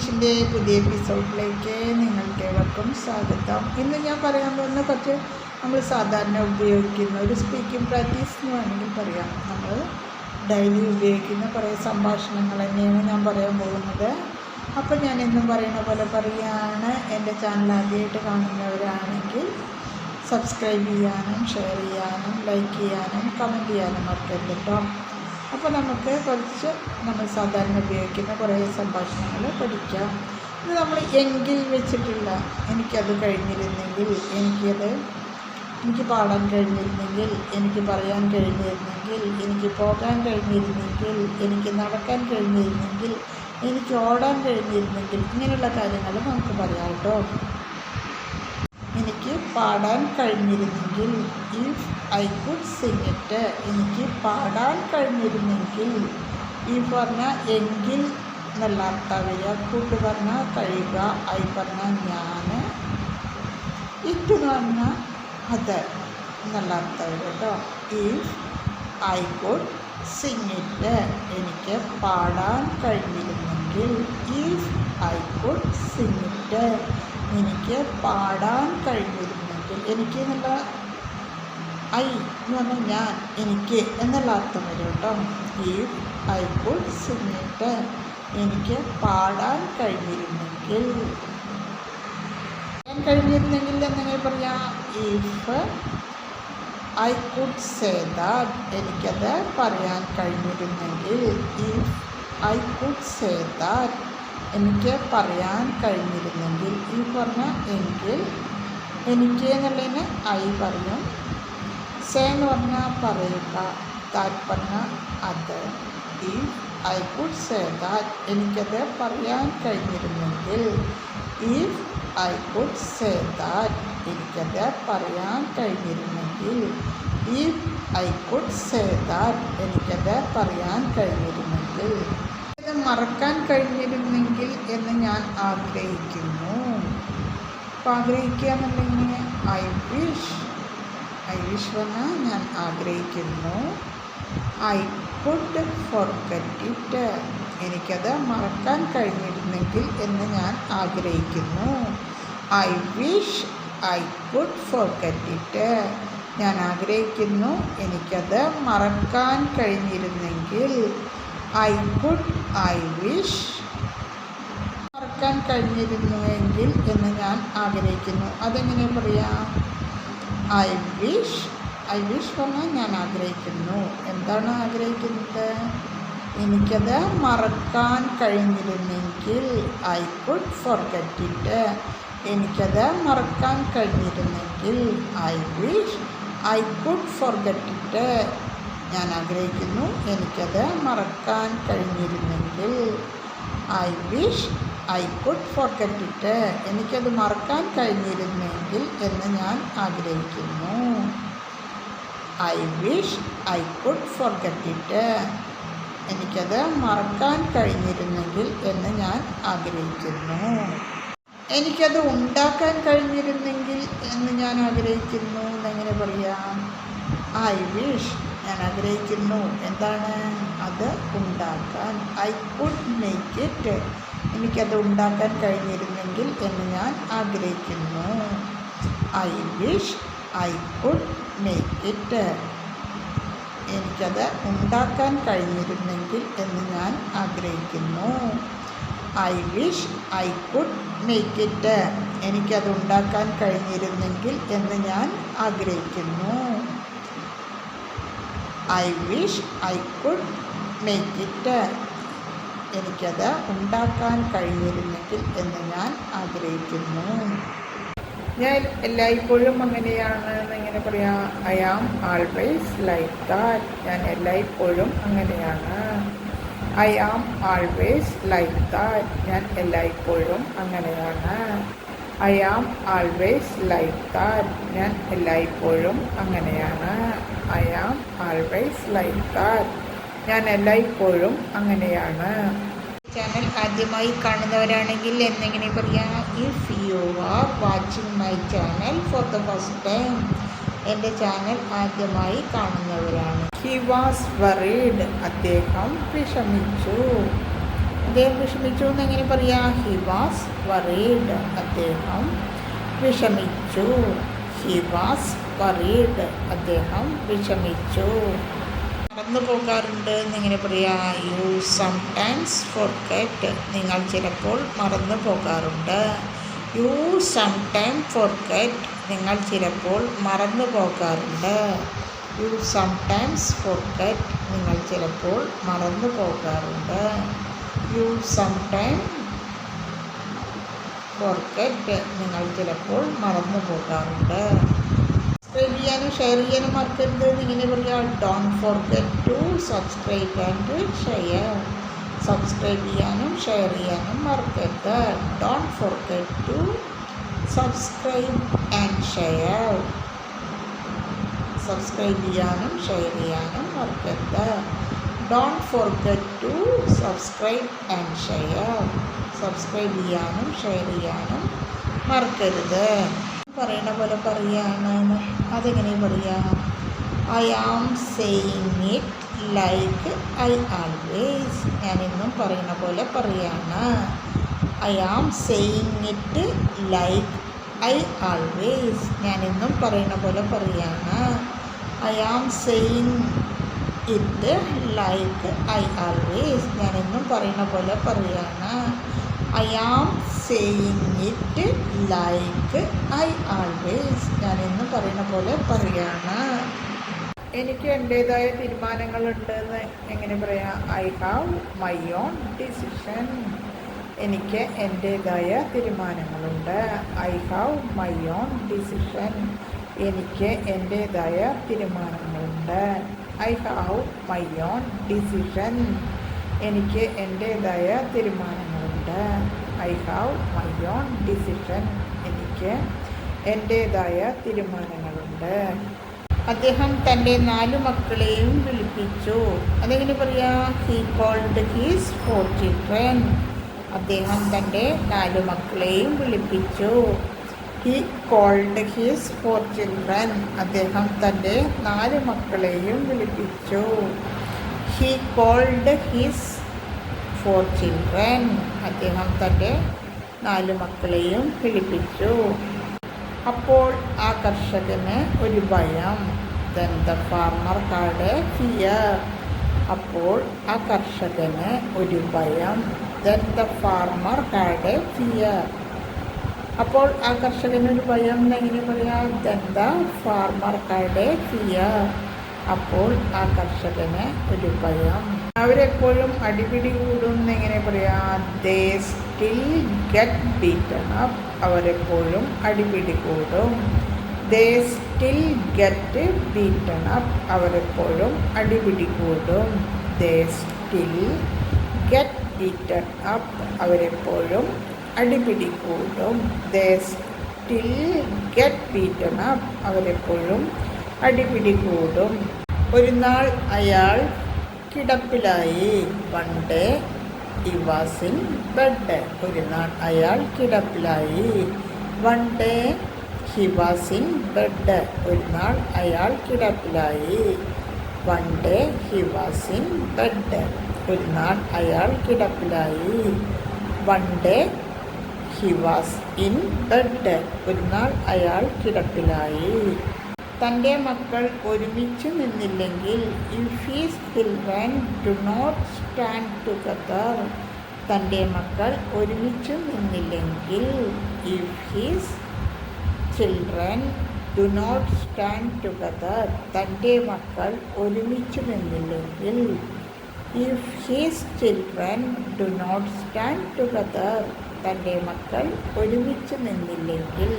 ഇംഗ്ലീഷിന്റെ പുതിയ എപ്പിസോഡിലേക്ക് നിങ്ങൾക്ക് ഏവർക്കും സ്വാഗതം. ഇന്ന് ഞാൻ പറയാൻ പോകുന്ന കുറച്ച് നമ്മൾ സാധാരണ ഉപയോഗിക്കുന്ന ഒരു സ്പീക്കിംഗ് പ്രാക്ടീസ് എന്ന് വേണമെങ്കിൽ പറയാം. നമ്മൾ ഡെയിലി ഉപയോഗിക്കുന്ന കുറേ സംഭാഷണങ്ങൾ തന്നെയാണ് ഞാൻ പറയാൻ പോകുന്നത്. അപ്പോൾ ഞാൻ എന്നും പറയുന്ന പോലെ പറയുകയാണ് എന്റെ ചാനൽ ആദ്യമായിട്ട് കാണുന്നവരാണെങ്കിൽ സബ്സ്ക്രൈബ് ചെയ്യാനും ഷെയർ ചെയ്യാനും ലൈക്ക് ചെയ്യാനും കമന്റ് ചെയ്യാനും മറക്കരുത് കേട്ടോ അപ്പോൾ നമുക്ക് കുറച്ച് നമ്മൾ സാധാരണ ഉപയോഗിക്കുന്ന കുറേ സംഭാഷണങ്ങൾ പഠിക്കാം. ഇത് നമ്മൾ എങ്കിൽ വെച്ചിട്ടില്ല. എനിക്കത് കഴിഞ്ഞിരുന്നെങ്കിൽ എനിക്കത് എനിക്ക് പാടാൻ കഴിഞ്ഞിരുന്നെങ്കിൽ എനിക്ക് പറയാൻ കഴിഞ്ഞിരുന്നെങ്കിൽ എനിക്ക് പോകാൻ കഴിഞ്ഞിരുന്നെങ്കിൽ എനിക്ക് നടക്കാൻ കഴിഞ്ഞിരുന്നെങ്കിൽ എനിക്ക് ഓടാൻ കഴിഞ്ഞിരുന്നെങ്കിൽ ഇങ്ങനെയുള്ള കാര്യങ്ങൾ നമുക്ക് പറയാം കേട്ടോ. എനിക്ക് പാടാൻ കഴിഞ്ഞിരുന്നെങ്കിൽ if I could sing it എനിക്ക് പാടാൻ കഴിഞ്ഞിരുന്നെങ്കിൽ ഈ പറഞ്ഞ എങ്കിൽ എന്നുള്ള അർത്ഥം വരിക കുഡ് പറഞ്ഞ കഴിയുക ഐ പറഞ്ഞാൽ ഞാൻ ഇറ്റ് എന്ന് പറഞ്ഞാൽ അത് എന്നുള്ള അർത്ഥം വരിക കേട്ടോ. If I could sing it എനിക്ക് പാടാൻ കഴിഞ്ഞിരുന്നെങ്കിൽ if I could sing it എനിക്ക് പാടാൻ കഴിഞ്ഞിരുന്നെങ്കിൽ എനിക്ക് എന്നുള്ള ഐ എന്ന് പറഞ്ഞാൽ ഞാൻ എനിക്ക് എന്നുള്ള അർത്ഥം വരും കേട്ടോ. ഇഫ് ഐ കുഡ് സിങ്ങിട്ട് എനിക്ക് പാടാൻ കഴിഞ്ഞിരുന്നെങ്കിൽ. ഞാൻ കഴിഞ്ഞിരുന്നെങ്കിൽ എന്നെങ്കിൽ പറയാം? If I could say that എനിക്കത് പറയാൻ കഴിഞ്ഞിരുന്നെങ്കിൽ. If I could say that എനിക്ക് പറയാൻ കഴിഞ്ഞിരുന്നെങ്കിൽ. ഈ പറഞ്ഞ എങ്കിൽ എനിക്ക് എന്നുള്ളതിന് ഐ പറഞ്ഞു സേ എന്ന് പറഞ്ഞാൽ പറയുക ദാറ്റ് പറഞ്ഞ അത് ഈ ഐ കുഡ് സേ ദാറ്റ് എനിക്കത് പറയാൻ കഴിഞ്ഞിരുന്നെങ്കിൽ if I could say that എനിക്കത് പറയാൻ കഴിഞ്ഞിരുന്നെങ്കിൽ if I could say that എനിക്കത് പറയാൻ കഴിഞ്ഞിരുന്നെങ്കിൽ. ഇത് മറക്കാൻ കഴിഞ്ഞിരുന്നെങ്കിൽ എന്ന് ഞാൻ ആഗ്രഹിക്കുന്നു. അപ്പോൾ ആഗ്രഹിക്കുക എന്നുണ്ടെങ്കിൽ ഐ വിഷ് ഐ വിഷ് പറഞ്ഞാൽ ഞാൻ ആഗ്രഹിക്കുന്നു. I could forget it. എനിക്കത് മറക്കാൻ കഴിഞ്ഞിരുന്നെങ്കിൽ എന്ന് ഞാൻ ആഗ്രഹിക്കുന്നു. I wish I could forget it. ഞാൻ ആഗ്രഹിക്കുന്നു എനിക്കത് മറക്കാൻ കഴിഞ്ഞിരുന്നെങ്കിൽ. ഐ കുഡ് ഐ വിഷ് മറക്കാൻ കഴിഞ്ഞിരുന്നുവെങ്കിൽ എന്ന് ഞാൻ ആഗ്രഹിക്കുന്നു. അതെങ്ങനെ പറയാം? ഐ വിഷ് ഐ വിഷ് പറഞ്ഞാൽ ഞാൻ ആഗ്രഹിക്കുന്നു. എന്താണ് ആഗ്രഹിക്കുന്നത്? എനിക്കത് മറക്കാൻ കഴിഞ്ഞിരുന്നെങ്കിൽ ഐ കുഡ് ഫോർഗറ്റ് ഇറ്റ് എനിക്കത് മറക്കാൻ കഴിഞ്ഞിരുന്നെങ്കിൽ I wish I could forget it ഞാൻ ആഗ്രഹിക്കുന്നു എനിക്കത് മറക്കാൻ കഴിഞ്ഞിരുന്നെങ്കിൽ I wish I could forget it എനിക്കത് മറക്കാൻ കഴിഞ്ഞിരുന്നെങ്കിൽ എന്ന് ഞാൻ ആഗ്രഹിക്കുന്നു. I wish I could forget it എനിക്കത് മറക്കാൻ കഴിഞ്ഞിരുന്നെങ്കിൽ എന്ന് ഞാൻ ആഗ്രഹിക്കുന്നു. എനിക്കത് ഉണ്ടാക്കാൻ കഴിഞ്ഞിരുന്നെങ്കിൽ എന്ന് ഞാൻ ആഗ്രഹിക്കുന്നു. എന്നെങ്ങനെ പറയാം? ഐ വിഷ് ഞാൻ ആഗ്രഹിക്കുന്നു എന്താണ്? അത് ഉണ്ടാക്കാൻ. ഐ കുഡ് മേക്ക് ഇറ്റ് എനിക്കത് ഉണ്ടാക്കാൻ കഴിഞ്ഞിരുന്നെങ്കിൽ എന്ന് ഞാൻ ആഗ്രഹിക്കുന്നു. I wish I could make it എനിക്കത് ഉണ്ടാക്കാൻ കഴിഞ്ഞിരുന്നെങ്കിൽ എന്ന് ഞാൻ ആഗ്രഹിക്കുന്നു. I wish I could make it എനിക്കത് ഉണ്ടാക്കാൻ കഴിഞ്ഞിരുന്നെങ്കിൽ എന്ന് ഞാൻ ആഗ്രഹിക്കുന്നു. I wish I could make it എനിക്കത് ഉണ്ടാക്കാൻ കഴിഞ്ഞിരുന്നെങ്കിൽ എന്ന് ഞാൻ ആഗ്രഹിക്കുന്നു. ഞാൻ എല്ലായ്പ്പോഴും അങ്ങനെയാണ് എന്നിങ്ങനെ പറയാം I am always like that ഞാൻ എല്ലായ്പ്പോഴും അങ്ങനെയാണ്. I am always like that ഞാൻ എല്ലായ്പ്പോഴും അങ്ങനെയാണ്. I am always like that ഞാൻ എല്ലായ്പ്പോഴും അങ്ങനെയാണ്. I am always like that ഞാൻ എല്ലായ്പ്പോഴും അങ്ങനെയാണ്. ചാനൽ ആദ്യമായി കാണുന്നവരാണെങ്കിൽ എന്തെങ്ങനെ പറയാം if you are watching my channel for the first time എന്റെ ചാനൽ ആദ്യമായി കാണുന്നവരാണ്. ഹി വാസ് വറീഡ് അദ്ദേഹം വിഷമിച്ചു. അദ്ദേഹം വിഷമിച്ചു എന്ന് എങ്ങനെ പറയാ? ഹി വാസ് വറീഡ് അദ്ദേഹം വിഷമിച്ചു. ഹി വാസ് വറീഡ് അദ്ദേഹം വിഷമിച്ചു. മറന്നു പോകാറുണ്ട് എന്നിങ്ങനെ പറയാ? യു സംടൈംസ് ഫോർഗെറ്റ് നിങ്ങൾ ചിലപ്പോൾ മറന്നു പോകാറുണ്ട്. യു സംടൈം ഫോർഗെറ്റ് നിങ്ങൾ ചിലപ്പോൾ മറന്നു പോകാറുണ്ട്. യു സംടൈംസ് ഫോർഗെറ്റ് നിങ്ങൾ ചിലപ്പോൾ മറന്നു പോകാറുണ്ട്. യു സംടൈം ഫോർഗെറ്റ് നിങ്ങൾ ചിലപ്പോൾ മറന്നു പോകാറുണ്ട്. സബ്സ്ക്രൈബ് ചെയ്യാനും ഷെയർ ചെയ്യാനും മറക്കരുത്. ഇങ്ങനെ പറയാം don't forget to subscribe and share subscribe ചെയ്യാനും ഷെയർ ചെയ്യാനും മറക്കരുത്. Don't forget to subscribe and share subscribe ചെയ്യാനും ഷെയർ ചെയ്യാനും മറക്കരുത്. Don't forget to subscribe and share subscribe ചെയ്യാനും ഷെയർ ചെയ്യാനും മറക്കരുത്. പറയണ പോലെ പറയാണ്. അതെങ്ങനെ പറയാം? I am saying it like I always ഞാനിന്നും പറയുന്ന പോലെ പറയാണ്. I am saying it like I always ഞാനിന്നും പറയുന്ന പോലെ പറയാണ്. I am saying it like I always ഞാനെന്നും പറയുന്ന പോലെ പറയാണ്. I am saying it like I always ഞാനെന്നും പറയുന്ന പോലെ പറയാണ്. എനിക്ക് എന്റേതായ തീരുമാനങ്ങളുണ്ടെന്ന് എങ്ങനെ പറയാം? I have my own decision എനിക്ക് എന്റേതായ തീരുമാനങ്ങളുണ്ട്. I have my own decision എനിക്ക് എന്റേതായ തീരുമാനങ്ങളുണ്ട്. I have my own decision എനിക്ക് എന്റേതായ തീരുമാനങ്ങളുണ്ട്. I have my own decision എനിക്ക് എന്റേതായ തീരുമാനങ്ങളുണ്ട്. അദ്ദേഹം തന്റെ നാലു മക്കളെയും വിളിപ്പിച്ചു. അതെങ്ങനെ പറയാ? He called his four children അദ്ദേഹം തന്റെ നാലു മക്കളെയും വിളിപ്പിച്ചു. He called his four children അദ്ദേഹം തന്റെ നാല് മക്കളെയും വിളിപ്പിച്ചു. He called his four children അദ്ദേഹം തന്റെ നാല് മക്കളെയും വിളിപ്പിച്ചു. അപ്പോൾ ആ കർഷകന് ഒരു ഭയം then the farmer caught fear. അപ്പോൾ ആ കർഷകന് ഒരു ഭയം then the farmer caught fear. അപ്പോൾ ആ കർഷകനൊരു ഭയം എങ്ങനെ പറയാം? ദന്ത ഫാർമർ ഹാഡ് ഫിയർ അപ്പോൾ ആ കർഷകന് ഒരു ഭയം. അവരെപ്പോഴും അടിപിടി കൂടും എങ്ങനെ പറയാ? They still get beaten up അവരെപ്പോഴും അടിപിടി കൂടും. They still get beaten up അവരെപ്പോഴും അടിപിടി കൂടും. They still get beaten up അവരെപ്പോഴും അടിപിടി കൂടും. They still get beaten up അവരെപ്പോഴും അടിപിടി കൂടും. ഒരു നാൾ അയാൾ കിടപ്പിലായി. One day he was in bed ഒരു നാൾ അയാൾ കിടപ്പിലായി. One day he was in bed ഒരു നാൾ അയാൾ കിടപ്പിലായി. One day he was in bed ഒരു നാൾ അയാൾ കിടപ്പിലായി. One day he was in bed ഒരു നാൾ അയാൾ കിടപ്പിലായി. തന്റെ മക്കൾ ഒരുമിച്ച് നിന്നില്ലെങ്കിൽ if his children do not stand together തന്റെ മക്കൾ ഒരുമിച്ച് നിന്നില്ലെങ്കിൽ if his children do not stand together തന്റെ മക്കൾ ഒരുമിച്ച് നിന്നില്ലെങ്കിൽ if his children do not stand together തന്റെ മക്കൾ ഒരുമിച്ച് നിന്നില്ലെങ്കിൽ